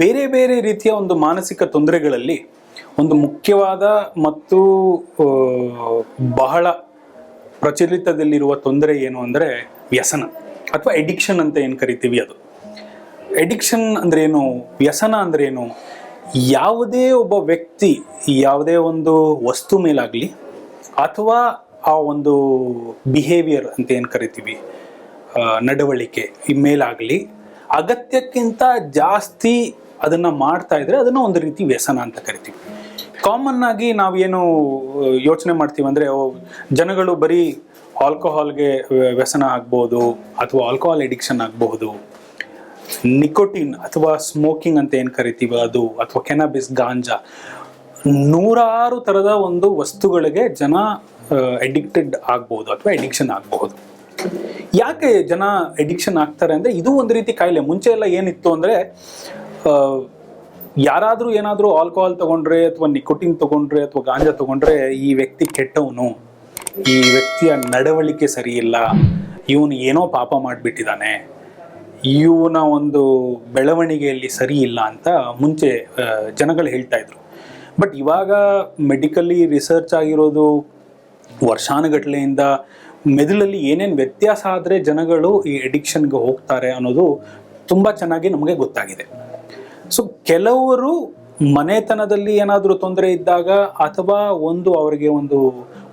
ಬೇರೆ ಬೇರೆ ರೀತಿಯ ಒಂದು ಮಾನಸಿಕ ತೊಂದರೆಗಳಲ್ಲಿ ಒಂದು ಮುಖ್ಯವಾದ ಮತ್ತು ಬಹಳ ಪ್ರಚಲಿತದಲ್ಲಿರುವ ತೊಂದರೆ ಏನು ಅಂದರೆ ವ್ಯಸನ ಅಥವಾ ಎಡಿಕ್ಷನ್ ಅಂತ ಏನು ಕರಿತೀವಿ ಅದು. ಎಡಿಕ್ಷನ್ ಅಂದ್ರೆ ಏನು? ವ್ಯಸನ ಅಂದ್ರೆ ಏನು? ಯಾವುದೇ ಒಬ್ಬ ವ್ಯಕ್ತಿ ಯಾವುದೇ ಒಂದು ವಸ್ತು ಮೇಲಾಗಲಿ ಅಥವಾ ಆ ಒಂದು ಬಿಹೇವಿಯರ್ ಅಂತ ಏನು ಕರಿತೀವಿ? ನಡವಳಿಕೆ ಈ ಮೇಲಾಗಲಿ ಅಗತ್ಯಕ್ಕಿಂತ ಜಾಸ್ತಿ ಅದನ್ನ ಮಾಡ್ತಾ ಇದ್ರೆ ಅದನ್ನ ಒಂದು ರೀತಿ ವ್ಯಸನ ಅಂತ ಕರಿತೀವಿ. ಕಾಮನ್ ಆಗಿ ನಾವೇನು ಯೋಚನೆ ಮಾಡ್ತೀವಿ ಅಂದ್ರೆ ಜನಗಳು ಬರೀ ಆಲ್ಕೋಹಾಲ್ಗೆ ವ್ಯಸನ ಆಗ್ಬೋದು ಅಥವಾ ಆಲ್ಕೋಹಾಲ್ ಎಡಿಕ್ಷನ್ ಆಗಬಹುದು ನಿಕೋಟಿನ್ ಅಥವಾ ಸ್ಮೋಕಿಂಗ್ ಅಂತ ಏನು ಕರಿತೀವಿ ಅದು, ಅಥವಾ ಕೆನಬಿಸ್ ಗಾಂಜಾ ನೂರಾರು ಥರದ ಒಂದು ವಸ್ತುಗಳಿಗೆ ಜನ ಅಡಿಕ್ಟೆಡ್ ಆಗ್ಬೋದು ಅಥವಾ ಎಡಿಕ್ಷನ್ ಆಗಬಹುದು ಯಾಕೆ ಜನ ಎಡಿಕ್ಷನ್ ಆಗ್ತಾರೆ ಅಂದ್ರೆ ಇದು ಒಂದು ರೀತಿ ಕಾಯಿಲೆ. ಮುಂಚೆ ಎಲ್ಲ ಏನಿತ್ತು ಅಂದ್ರೆ ಯಾರಾದರೂ ಏನಾದ್ರೂ ಆಲ್ಕೋಹಾಲ್ ತಗೊಂಡ್ರೆ ಅಥವಾ ನಿಕೋಟಿನ್ ತಗೊಂಡ್ರೆ ಅಥವಾ ಗಾಂಜಾ ತಗೊಂಡ್ರೆ ಈ ವ್ಯಕ್ತಿ ಕೆಟ್ಟವನು. ಈ ವ್ಯಕ್ತಿಯ ನಡವಳಿಕೆ ಸರಿ ಇಲ್ಲ ಇವನು ಏನೋ ಪಾಪ ಮಾಡಿಬಿಟ್ಟಿದ್ದಾನೆ. ಇವನ ಒಂದು ಬೆಳವಣಿಗೆಯಲ್ಲಿ ಸರಿ ಇಲ್ಲ ಅಂತ ಮುಂಚೆ ಜನಗಳು ಹೇಳ್ತಾ ಇದ್ರು. ಬಟ್ ಇವಾಗ ಮೆಡಿಕಲಿ ರಿಸರ್ಚ್ ಆಗಿರೋದು, ವರ್ಷಾನುಗಟ್ಲೆಯಿಂದ ಮೆದುಳಲ್ಲಿ ಏನೇನು ವ್ಯತ್ಯಾಸ ಆದರೆ ಜನಗಳು ಈ ಎಡಿಕ್ಷನ್ಗೆ ಹೋಗ್ತಾರೆ ಅನ್ನೋದು ತುಂಬ ಚೆನ್ನಾಗಿ ನಮಗೆ ಗೊತ್ತಾಗಿದೆ. ಸೊ ಕೆಲವರು ಮನೆತನದಲ್ಲಿ ಏನಾದರೂ ತೊಂದರೆ ಇದ್ದಾಗ ಅಥವಾ ಒಂದು ಅವರಿಗೆ ಒಂದು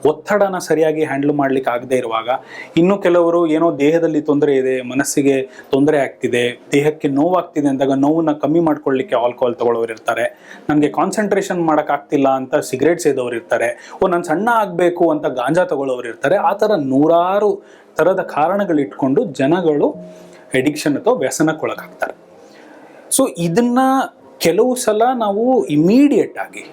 ಒತ್ತಡನ ಸರಿಯಾಗಿ ಹ್ಯಾಂಡಲ್ ಮಾಡ್ಲಿಕ್ಕೆ ಆಗದೆ ಇರುವಾಗ ಇನ್ನು ಕೆಲವರು ಏನೋ ದೇಹದಲ್ಲಿ ತೊಂದರೆ ಇದೆ, ಮನಸ್ಸಿಗೆ ತೊಂದರೆ ಆಗ್ತಿದೆ, ದೇಹಕ್ಕೆ ನೋವಾಗ್ತಿದೆ ಅಂದಾಗ ನೋವನ್ನ ಕಮ್ಮಿ ಮಾಡ್ಕೊಳ್ಳಿಕ್ಕೆ ಆಲ್ಕೋಹಾಲ್ ತಗೊಳ್ಳೋರು ಇರ್ತಾರೆ. ನನಗೆ ಕಾನ್ಸಂಟ್ರೇಷನ್ ಮಾಡೋಕ್ಕಾಗ್ತಿಲ್ಲ ಅಂತ ಸಿಗರೇಟ್ ಸೇದೋರು ಇರ್ತಾರೆ. ಓ, ನಾನು ಸಣ್ಣ ಆಗಬೇಕು ಅಂತ ಗಾಂಜಾ ತಗೊಳ್ಳೋರು ಇರ್ತಾರೆ. ಆ ಥರ ನೂರಾರು ಥರದ ಕಾರಣಗಳಿಟ್ಕೊಂಡು ಜನಗಳು ಎಡಿಕ್ಷನ್ ಅಥವಾ ವ್ಯಸನಕ್ಕೊಳಗಾಗ್ತಾರೆ. ಸೊ ಇದನ್ನ ಕೆಲವು ಸಲ ನಾವು ಇಮಿಡಿಯೇಟ್ ಆಗಿ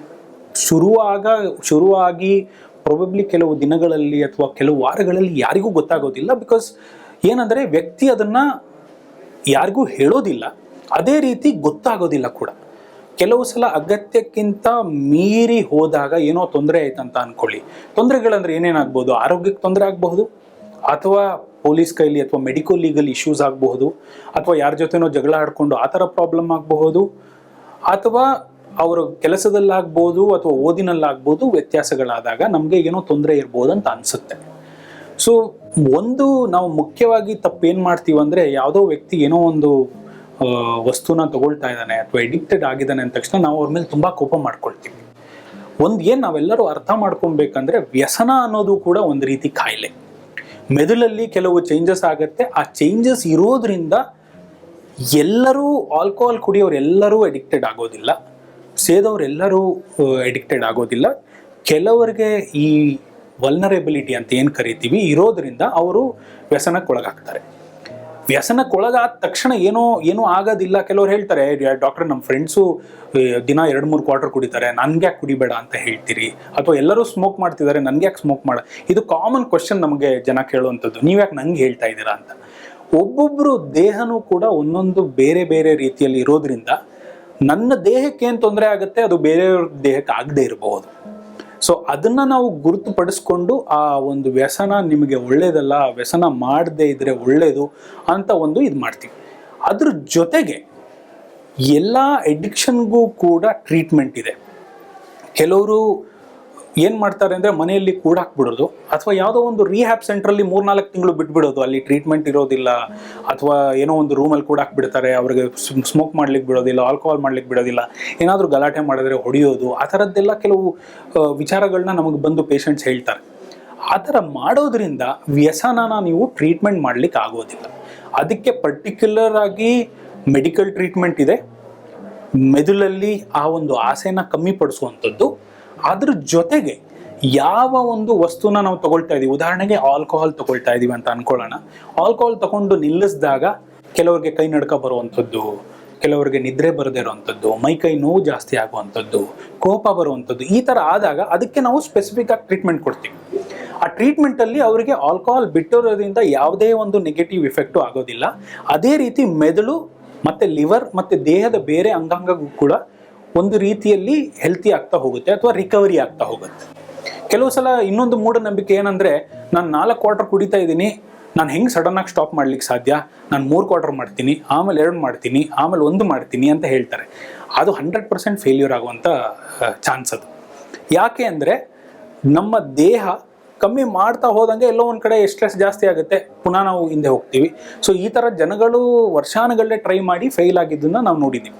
ಶುರುವಾಗ, ಶುರುವಾಗಿ ಪ್ರೊಬಬ್ಲಿ ಕೆಲವು ದಿನಗಳಲ್ಲಿ ಅಥವಾ ಕೆಲವು ವಾರಗಳಲ್ಲಿ ಯಾರಿಗೂ ಗೊತ್ತಾಗೋದಿಲ್ಲ ಬಿಕಾಸ್ ಏನಂದರೆ ವ್ಯಕ್ತಿ ಅದನ್ನು ಯಾರಿಗೂ ಹೇಳೋದಿಲ್ಲ. ಅದೇ ರೀತಿ ಗೊತ್ತಾಗೋದಿಲ್ಲ ಕೂಡ. ಕೆಲವು ಸಲ ಅಗತ್ಯಕ್ಕಿಂತ ಮೀರಿ ಹೋದಾಗ ಏನೋ ತೊಂದರೆ ಆಯ್ತಂತ ಅನ್ಕೊಳ್ಳಿ. ತೊಂದರೆಗಳಂದ್ರೆ ಏನೇನಾಗ್ಬೋದು? ಆರೋಗ್ಯಕ್ಕೆ ತೊಂದರೆ ಆಗಬಹುದು? ಅಥವಾ ಪೊಲೀಸ್ ಕೈಲಿ ಅಥವಾ ಮೆಡಿಕಲ್ ಲೀಗಲ್ ಇಶ್ಯೂಸ್ ಆಗಬಹುದು? ಅಥವಾ ಯಾರ ಜೊತೆನೋ ಜಗಳ ಆಡ್ಕೊಂಡು ಆ ಥರ ಪ್ರಾಬ್ಲಮ್ ಆಗಬಹುದು? ಅಥವಾ ಅವರ ಕೆಲಸದಲ್ಲಾಗ್ಬೋದು ಅಥವಾ ಓದಿನಲ್ಲಾಗ್ಬೋದು ವ್ಯತ್ಯಾಸಗಳಾದಾಗ ನಮಗೆ ಏನೋ ತೊಂದರೆ ಇರ್ಬೋದು ಅಂತ ಅನಿಸುತ್ತೆ. ಸೊ ಒಂದು ನಾವು ಮುಖ್ಯವಾಗಿ ತಪ್ಪೇನು ಮಾಡ್ತೀವಿ ಅಂದರೆ ಯಾವುದೋ ವ್ಯಕ್ತಿ ಏನೋ ಒಂದು ವಸ್ತುನ ತಗೊಳ್ತಾ ಇದ್ದಾನೆ ಅಥವಾ ಎಡಿಕ್ಟೆಡ್ ಆಗಿದ್ದಾನೆ ಅಂದ ತಕ್ಷಣ ನಾವು ಅವ್ರ ಮೇಲೆ ತುಂಬ ಕೋಪ ಮಾಡ್ಕೊಳ್ತೀವಿ. ಒಂದು ಏನು ನಾವೆಲ್ಲರೂ ಅರ್ಥ ಮಾಡ್ಕೊಬೇಕಂದ್ರೆ ವ್ಯಸನ ಅನ್ನೋದು ಕೂಡ ಒಂದು ರೀತಿ ಕಾಯಿಲೆ. ಮೆದುಳಲ್ಲಿ ಕೆಲವು ಚೇಂಜಸ್ ಆಗುತ್ತೆ. ಆ ಚೇಂಜಸ್ ಇರೋದ್ರಿಂದ ಎಲ್ಲರೂ ಆಲ್ಕೋಹಾಲ್ ಕುಡಿಯೋರು ಎಲ್ಲರೂ ಅಡಿಕ್ಟೆಡ್ ಆಗೋದಿಲ್ಲ. ಸೇದೋರೆಲ್ಲರೂ ಅಡಿಕ್ಟೆಡ್ ಆಗೋದಿಲ್ಲ. ಕೆಲವರಿಗೆ ಈ ವಲ್ನರೇಬಿಲಿಟಿ ಅಂತ ಏನು ಕರಿತೀವಿ, ಇರೋದರಿಂದ ಅವರು ವ್ಯಸನಕ್ಕೊಳಗಾಗ್ತಾರೆ. ವ್ಯಸನಕ್ಕೊಳಗಾದ ತಕ್ಷಣ ಏನೋ, ಏನೂ ಆಗೋದಿಲ್ಲ. ಕೆಲವ್ರು ಹೇಳ್ತಾರೆ ಡಾಕ್ಟರ್ ನಮ್ಮ ಫ್ರೆಂಡ್ಸು ದಿನ ಎರಡು ಮೂರು ಕ್ವಾರ್ಟರ್ ಕುಡಿತಾರೆ. ನನ್ಗೆ ಯಾಕೆ ಕುಡಿಬೇಡ ಅಂತ ಹೇಳ್ತೀರಿ. ಅಥವಾ ಎಲ್ಲರೂ ಸ್ಮೋಕ್ ಮಾಡ್ತಿದ್ದಾರೆ ನನ್ಗೆ ಯಾಕೆ ಸ್ಮೋಕ್ ಮಾಡ. ಇದು ಕಾಮನ್ ಕ್ವಶನ್ ನಮಗೆ ಜನ ಕೇಳುವಂಥದ್ದು. ನೀವು ಯಾಕೆ ನಂಗೆ ಹೇಳ್ತಾ ಇದ್ದೀರಾ ಅಂತ. ಒಬ್ಬೊಬ್ಬರು ದೇಹನೂ ಕೂಡ ಒಂದೊಂದು ಬೇರೆ ಬೇರೆ ರೀತಿಯಲ್ಲಿ ಇರೋದ್ರಿಂದ ನನ್ನ ದೇಹಕ್ಕೆ ಏನು ತೊಂದರೆ ಆಗುತ್ತೆ? ಅದು ಬೇರೆಯವ್ರ ದೇಹಕ್ಕೆ ಆಗದೆ ಇರಬಹುದು. ಸೊ ಅದನ್ನ ನಾವು ಗುರುತುಪಡಿಸ್ಕೊಂಡು ಆ ಒಂದು ವ್ಯಸನ ನಿಮಗೆ ಒಳ್ಳೇದಲ್ಲ, ವ್ಯಸನ ಮಾಡದೇ ಇದ್ರೆ ಒಳ್ಳೇದು ಅಂತ ಒಂದು ಇದು ಮಾಡ್ತೀವಿ. ಅದ್ರ ಜೊತೆಗೆ ಎಲ್ಲ ಎಡಿಕ್ಷನ್ಗೂ ಕೂಡ ಟ್ರೀಟ್ಮೆಂಟ್ ಇದೆ. ಕೆಲವರು ಏನು ಮಾಡ್ತಾರೆ ಅಂದರೆ ಮನೆಯಲ್ಲಿ ಕೂಡಾಕ್ಬಿಡೋದು ಅಥವಾ ಯಾವುದೋ ಒಂದು ರಿಹ್ಯಾಬ್ ಸೆಂಟ್ರಲ್ಲಿ ಮೂರ್ನಾಲ್ಕು ತಿಂಗಳು ಬಿಟ್ಬಿಡೋದು. ಅಲ್ಲಿ ಟ್ರೀಟ್ಮೆಂಟ್ ಇರೋದಿಲ್ಲ. ಅಥವಾ ಏನೋ ಒಂದು ರೂಮಲ್ಲಿ ಕೂಡಾಕ್ಬಿಡ್ತಾರೆ ಅವ್ರಿಗೆ ಸ್ಮೋಕ್ ಮಾಡ್ಲಿಕ್ಕೆ ಬಿಡೋದಿಲ್ಲ ಆಲ್ಕೋಹಾಲ್ ಮಾಡ್ಲಿಕ್ಕೆ ಬಿಡೋದಿಲ್ಲ. ಏನಾದರೂ ಗಲಾಟೆ ಮಾಡಿದ್ರೆ ಹೊಡೆಯೋದು. ಆ ಥರದ್ದೆಲ್ಲ ಕೆಲವು ವಿಚಾರಗಳನ್ನ ನಮಗೆ ಬಂದು ಪೇಷಂಟ್ಸ್ ಹೇಳ್ತಾರೆ. ಆ ಥರ ಮಾಡೋದ್ರಿಂದ ವ್ಯಸನನ ನೀವು ಟ್ರೀಟ್ಮೆಂಟ್ ಮಾಡ್ಲಿಕ್ಕೆ ಆಗೋದಿಲ್ಲ. ಅದಕ್ಕೆ ಪರ್ಟಿಕ್ಯುಲರ್ ಆಗಿ ಮೆಡಿಕಲ್ ಟ್ರೀಟ್ಮೆಂಟ್ ಇದೆ. ಮೆದುಳಲ್ಲಿ ಆ ಒಂದು ಆಸೆನ ಕಮ್ಮಿ ಪಡಿಸುವಂಥದ್ದು. ಅದ್ರ ಜೊತೆಗೆ ಯಾವ ಒಂದು ವಸ್ತುನ ನಾವು ತಗೊಳ್ತಾ ಇದೀವಿ. ಉದಾಹರಣೆಗೆ ಆಲ್ಕೋಹಾಲ್ ತಗೊಳ್ತಾ ಇದೀವಿ ಅಂತ ಅನ್ಕೊಳ್ಳೋಣ. ಆಲ್ಕೋಹಾಲ್ ತಗೊಂಡು ನಿಲ್ಲಿಸಿದಾಗ ಕೆಲವರಿಗೆ ಕೈ ನಡ್ಕ ಬರುವಂಥದ್ದು, ಕೆಲವರಿಗೆ ನಿದ್ರೆ ಬರದೇ ಇರುವಂಥದ್ದು, ಮೈ ಕೈ ನೋವು ಜಾಸ್ತಿ ಆಗುವಂಥದ್ದು, ಕೋಪ ಬರುವಂಥದ್ದು ಈ ಥರ ಆದಾಗ ಅದಕ್ಕೆ ನಾವು ಸ್ಪೆಸಿಫಿಕ್ ಆಗಿ ಟ್ರೀಟ್ಮೆಂಟ್ ಕೊಡ್ತೀವಿ. ಆ ಟ್ರೀಟ್ಮೆಂಟ್ ಅಲ್ಲಿ ಅವರಿಗೆ ಆಲ್ಕೋಹಾಲ್ ಬಿಟ್ಟಿರೋದ್ರಿಂದ ಯಾವುದೇ ಒಂದು ನೆಗೆಟಿವ್ ಇಫೆಕ್ಟು ಆಗೋದಿಲ್ಲ. ಅದೇ ರೀತಿ ಮೆದುಳು ಮತ್ತೆ ಲಿವರ್ ಮತ್ತೆ ದೇಹದ ಬೇರೆ ಅಂಗಾಂಗಕ್ಕೂ ಕೂಡ ಒಂದು ರೀತಿಯಲ್ಲಿ ಹೆಲ್ತಿ ಆಗ್ತಾ ಹೋಗುತ್ತೆ ಅಥವಾ ರಿಕವರಿ ಆಗ್ತಾ ಹೋಗುತ್ತೆ. ಕೆಲವು ಸಲ ಇನ್ನೊಂದು ಮೂಢನಂಬಿಕೆ ಏನಂದ್ರೆ, ನಾನು ನಾಲ್ಕು ಕ್ವಾರ್ಟರ್ ಕುಡಿತಾ ಇದ್ದೀನಿ, ನಾನು ಹೆಂಗೆ ಸಡನ್ನಾಗಿ ಸ್ಟಾಪ್ ಮಾಡ್ಲಿಕ್ಕೆ ಸಾಧ್ಯ? ನಾನು ಮೂರು ಕ್ವಾರ್ಟರ್ ಮಾಡ್ತೀನಿ, ಆಮೇಲೆ ಎರಡು ಮಾಡ್ತೀನಿ, ಆಮೇಲೆ ಒಂದು ಮಾಡ್ತೀನಿ ಅಂತ ಹೇಳ್ತಾರೆ. ಅದು ಹಂಡ್ರೆಡ್ ಪರ್ಸೆಂಟ್ ಫೇಲ್ಯೂರ್ ಆಗುವಂಥ ಚಾನ್ಸ್ ಅದು. ಯಾಕೆ ಅಂದರೆ, ನಮ್ಮ ದೇಹ ಕಮ್ಮಿ ಮಾಡ್ತಾ ಹೋದಂಗೆ ಎಲ್ಲೋ ಒಂದು ಕಡೆ ಸ್ಟ್ರೆಸ್ ಜಾಸ್ತಿ ಆಗುತ್ತೆ. ಪುನಃ ನಾವು ಹಿಂದೆ ಹೋಗ್ತೀವಿ. ಸೊ ಈ ಥರ ಜನಗಳು ವರ್ಷಾನುಗಳೇ ಟ್ರೈ ಮಾಡಿ ಫೇಲ್ ಆಗಿದ್ದನ್ನ ನಾವು ನೋಡಿದ್ದೀವಿ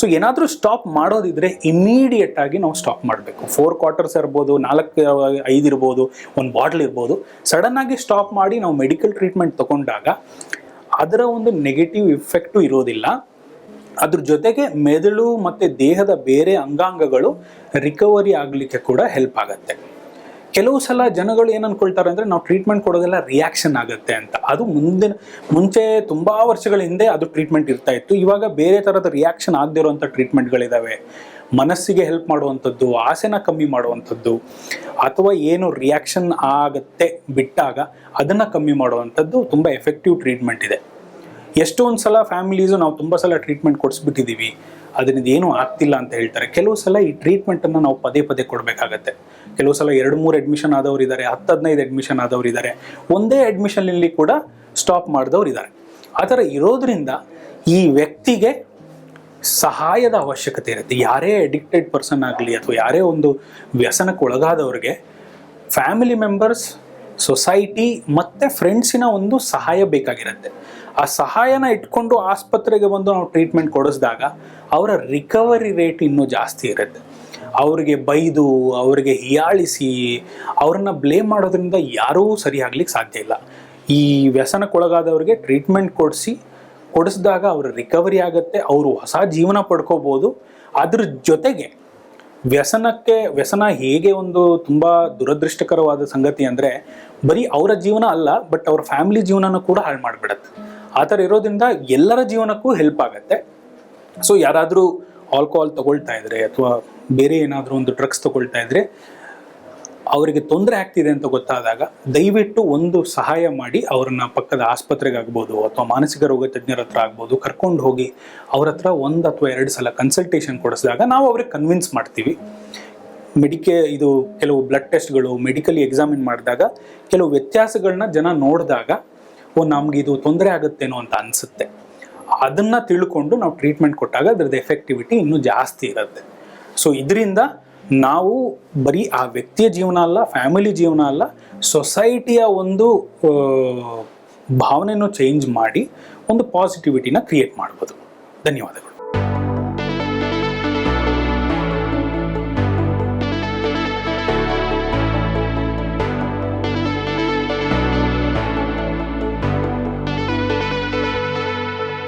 ಸೊ ಏನಾದರೂ ಸ್ಟಾಪ್ ಮಾಡೋದಿದ್ರೆ ಇಮಿಡಿಯೇಟ್ ಆಗಿ ನಾವು ಸ್ಟಾಪ್ ಮಾಡಬೇಕು. ಫೋರ್ ಕ್ವಾರ್ಟರ್ಸ್ ಇರ್ಬೋದು, ನಾಲ್ಕು, ಐದು ಇರ್ಬೋದು, ಒಂದು ಬಾಟ್ಲ್ ಇರ್ಬೋದು. ಆಗಿ ಸ್ಟಾಪ್ ಮಾಡಿ ನಾವು ಮೆಡಿಕಲ್ ಟ್ರೀಟ್ಮೆಂಟ್ ತಗೊಂಡಾಗ ಅದರ ಒಂದು ನೆಗೆಟಿವ್ ಇಫೆಕ್ಟು ಇರೋದಿಲ್ಲ. ಅದ್ರ ಜೊತೆಗೆ ಮೆದುಳು ಮತ್ತು ದೇಹದ ಬೇರೆ ಅಂಗಾಂಗಗಳು ರಿಕವರಿ ಆಗಲಿಕ್ಕೆ ಕೂಡ ಹೆಲ್ಪ್ ಆಗುತ್ತೆ. ಕೆಲವು ಸಲ ಜನಗಳು ಏನು ಅನ್ಕೊಳ್ತಾರೆ ಅಂದರೆ ನಾವು ಟ್ರೀಟ್ಮೆಂಟ್ ಕೊಡೋದೆಲ್ಲ ರಿಯಾಕ್ಷನ್ ಆಗುತ್ತೆ ಅಂತ. ಅದು ಮುಂದಿನ, ಮುಂಚೆ ತುಂಬ ವರ್ಷಗಳ ಹಿಂದೆ ಅದು ಟ್ರೀಟ್ಮೆಂಟ್ ಇರ್ತಾ ಇತ್ತು. ಇವಾಗ ಬೇರೆ ಥರದ ರಿಯಾಕ್ಷನ್ ಆಗದಿರೋಂಥ ಟ್ರೀಟ್ಮೆಂಟ್ಗಳಿದ್ದಾವೆ ಮನಸ್ಸಿಗೆ ಹೆಲ್ಪ್ ಮಾಡುವಂಥದ್ದು, ಆಸೆನ ಕಮ್ಮಿ ಮಾಡುವಂಥದ್ದು, ಅಥವಾ ಏನು ರಿಯಾಕ್ಷನ್ ಆಗುತ್ತೆ ಬಿಟ್ಟಾಗ ಅದನ್ನು ಕಮ್ಮಿ ಮಾಡುವಂಥದ್ದು ತುಂಬ ಎಫೆಕ್ಟಿವ್ ಟ್ರೀಟ್ಮೆಂಟ್ ಇದೆ. ಎಷ್ಟೊಂದು ಸಲ ಫ್ಯಾಮಿಲೀಸು ನಾವು ತುಂಬ ಸಲ ಟ್ರೀಟ್ಮೆಂಟ್ ಕೊಡಿಸ್ಬಿಟ್ಟಿದ್ದೀವಿ ಅದರಿಂದ ಏನೂ ಆಗ್ತಿಲ್ಲ ಅಂತ ಹೇಳ್ತಾರೆ. ಕೆಲವು ಸಲ ಈ ಟ್ರೀಟ್ಮೆಂಟನ್ನು ನಾವು ಪದೇ ಪದೇ ಕೊಡಬೇಕಾಗತ್ತೆ. ಕೆಲವು ಸಲ ಎರಡು, ಮೂರು ಅಡ್ಮಿಷನ್ ಆದವರು ಇದ್ದಾರೆ ಹತ್ತು, ಹದಿನೈದು ಅಡ್ಮಿಷನ್ ಆದವರು ಇದ್ದಾರೆ ಒಂದೇ ಅಡ್ಮಿಷನಲ್ಲಿ ಕೂಡ ಸ್ಟಾಪ್ ಮಾಡಿದವರು ಇದ್ದಾರೆ ಆ ಥರ ಇರೋದ್ರಿಂದ ಈ ವ್ಯಕ್ತಿಗೆ ಸಹಾಯದ ಅವಶ್ಯಕತೆ ಇರುತ್ತೆ. ಯಾರೇ ಅಡಿಕ್ಟೆಡ್ ಪರ್ಸನ್ ಆಗಲಿ ಅಥವಾ ಯಾರೇ ಒಂದು ವ್ಯಸನಕ್ಕೆ ಒಳಗಾದವ್ರಿಗೆ ಫ್ಯಾಮಿಲಿ ಮೆಂಬರ್ಸ್ ಸೊಸೈಟಿ ಮತ್ತು ಫ್ರೆಂಡ್ಸಿನ ಒಂದು ಸಹಾಯ ಬೇಕಾಗಿರುತ್ತೆ. ಆ ಸಹಾಯನ ಇಟ್ಕೊಂಡು ಆಸ್ಪತ್ರೆಗೆ ಬಂದು ನಾವು ಟ್ರೀಟ್ಮೆಂಟ್ ಕೊಡಿಸಿದಾಗ ಅವರ ರಿಕವರಿ ರೇಟ್ ಇನ್ನೂ ಜಾಸ್ತಿ ಇರುತ್ತೆ. ಅವರಿಗೆ ಬೈದು, ಅವರಿಗೆ ಹೀಯಾಳಿಸಿ, ಅವ್ರನ್ನ ಬ್ಲೇಮ್ ಮಾಡೋದ್ರಿಂದ ಯಾರೂ ಸರಿ ಆಗ್ಲಿಕ್ಕೆ ಸಾಧ್ಯ ಇಲ್ಲ. ಈ ವ್ಯಸನಕ್ಕೊಳಗಾದವ್ರಿಗೆ ಟ್ರೀಟ್ಮೆಂಟ್ ಕೊಡಿಸಿ, ಕೊಡಿಸಿದಾಗ ಅವ್ರ ರಿಕವರಿ ಆಗುತ್ತೆ, ಅವರು ಹೊಸ ಜೀವನ ಪಡ್ಕೋಬೋದು. ಅದ್ರ ಜೊತೆಗೆ ವ್ಯಸನಕ್ಕೆ, ವ್ಯಸನ ಹೇಗೆ ಒಂದು ತುಂಬ ದುರದೃಷ್ಟಕರವಾದ ಸಂಗತಿ ಅಂದರೆ ಬರೀ ಅವರ ಜೀವನ ಅಲ್ಲ ಬಟ್ ಅವ್ರ ಫ್ಯಾಮಿಲಿ ಜೀವನನ ಕೂಡ ಹಾಳು ಮಾಡಿಬಿಡತ್ತೆ. ಆ ಥರ ಇರೋದ್ರಿಂದ ಎಲ್ಲರ ಜೀವನಕ್ಕೂ ಹೆಲ್ಪ್ ಆಗುತ್ತೆ. ಸೊ ಯಾರಾದರೂ ಆಲ್ಕೋಹಾಲ್ ತಗೊಳ್ತಾ ಇದ್ರೆ ಅಥವಾ ಬೇರೆ ಏನಾದರೂ ಒಂದು ಡ್ರಗ್ಸ್ ತಗೊಳ್ತಾ ಇದ್ರೆ, ಅವರಿಗೆ ತೊಂದರೆ ಆಗ್ತಿದೆ ಅಂತ ಗೊತ್ತಾದಾಗ ದಯವಿಟ್ಟು ಒಂದು ಸಹಾಯ ಮಾಡಿ ಅವ್ರನ್ನ ಪಕ್ಕದ ಆಸ್ಪತ್ರೆಗೆ ಆಗ್ಬೋದು ಅಥವಾ ಮಾನಸಿಕ ರೋಗ ತಜ್ಞರ ಹತ್ರ ಆಗ್ಬೋದು, ಕರ್ಕೊಂಡು ಹೋಗಿ ಅವ್ರ ಹತ್ರ ಒಂದು ಅಥವಾ ಎರಡು ಸಲ ಕನ್ಸಲ್ಟೇಷನ್ ಕೊಡಿಸಿದಾಗ ನಾವು ಅವ್ರಿಗೆ ಕನ್ವಿನ್ಸ್ ಮಾಡ್ತೀವಿ. ಮೆಡಿಕೆ ಇದು ಕೆಲವು ಬ್ಲಡ್ ಟೆಸ್ಟ್ಗಳು ಮೆಡಿಕಲಿ ಎಕ್ಸಾಮಿನ್ ಮಾಡಿದಾಗ ಕೆಲವು ವ್ಯತ್ಯಾಸಗಳನ್ನ ಜನ ನೋಡಿದಾಗ, ಓ, ನಮ್ಗೆ ಇದು ತೊಂದರೆ ಆಗುತ್ತೇನೋ ಅಂತ ಅನಿಸುತ್ತೆ. ಅದನ್ನು ತಿಳ್ಕೊಂಡು ನಾವು ಟ್ರೀಟ್ಮೆಂಟ್ ಕೊಟ್ಟಾಗ ಅದರದ್ದು ಎಫೆಕ್ಟಿವಿಟಿ ಇನ್ನೂ ಜಾಸ್ತಿ ಇರುತ್ತೆ. ಸೊ ಇದರಿಂದ ನಾವು ಬರೀ ಆ ವ್ಯಕ್ತಿಯ ಜೀವನ ಅಲ್ಲ ಫ್ಯಾಮಿಲಿ ಜೀವನ ಅಲ್ಲ ಸೊಸೈಟಿಯ ಒಂದು ಭಾವನೆಯನ್ನು ಚೇಂಜ್ ಮಾಡಿ ಒಂದು ಪಾಸಿಟಿವಿಟಿನ ಕ್ರಿಯೇಟ್ ಮಾಡ್ಬೋದು. ಧನ್ಯವಾದಗಳು.